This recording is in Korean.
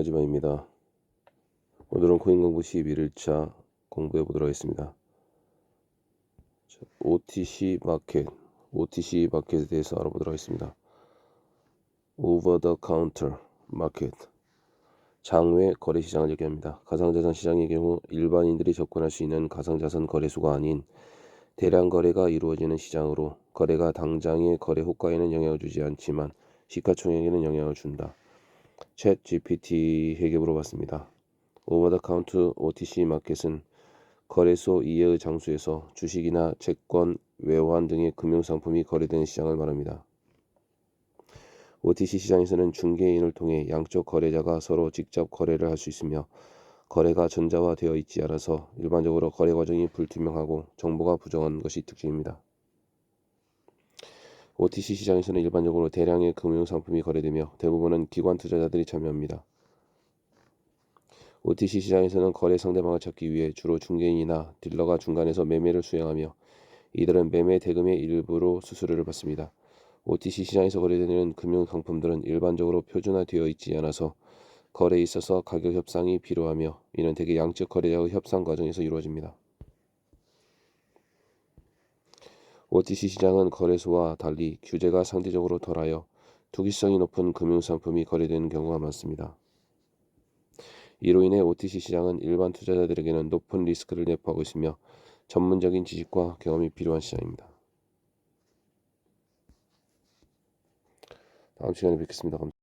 하지만입니다. 오늘은 코인 공부 11일차 공부해 보도록 하겠습니다. 자, OTC 마켓, OTC 마켓에 대해서 알아보도록 하겠습니다. Over the counter 마켓, 장외 거래 시장을 얘기합니다. 가상자산 시장의 경우 일반인들이 접근할 수 있는 가상자산 거래소가 아닌 대량 거래가 이루어지는 시장으로 거래가 당장의 거래 호가에는 영향을 주지 않지만 시가총액에는 영향을 준다. 챗 GPT에게 물어봤습니다. 오버 더 카운트 OTC 마켓은 거래소 이외의 장소에서 주식이나 채권, 외환 등의 금융상품이 거래되는 시장을 말합니다. OTC 시장에서는 중개인을 통해 양쪽 거래자가 서로 직접 거래를 할 수 있으며 거래가 전자화되어 있지 않아서 일반적으로 거래 과정이 불투명하고 정보가 부정한 것이 특징입니다. OTC 시장에서는 일반적으로 대량의 금융 상품이 거래되며 대부분은 기관 투자자들이 참여합니다. OTC 시장에서는 거래 상대방을 찾기 위해 주로 중개인이나 딜러가 중간에서 매매를 수행하며 이들은 매매 대금의 일부로 수수료를 받습니다. OTC 시장에서 거래되는 금융 상품들은 일반적으로 표준화되어 있지 않아서 거래에 있어서 가격 협상이 필요하며 이는 대개 양측 거래자의 협상 과정에서 이루어집니다. OTC 시장은 거래소와 달리 규제가 상대적으로 덜하여 투기성이 높은 금융상품이 거래되는 경우가 많습니다. 이로 인해 OTC 시장은 일반 투자자들에게는 높은 리스크를 내포하고 있으며 전문적인 지식과 경험이 필요한 시장입니다. 다음 시간에 뵙겠습니다. 감사합니다.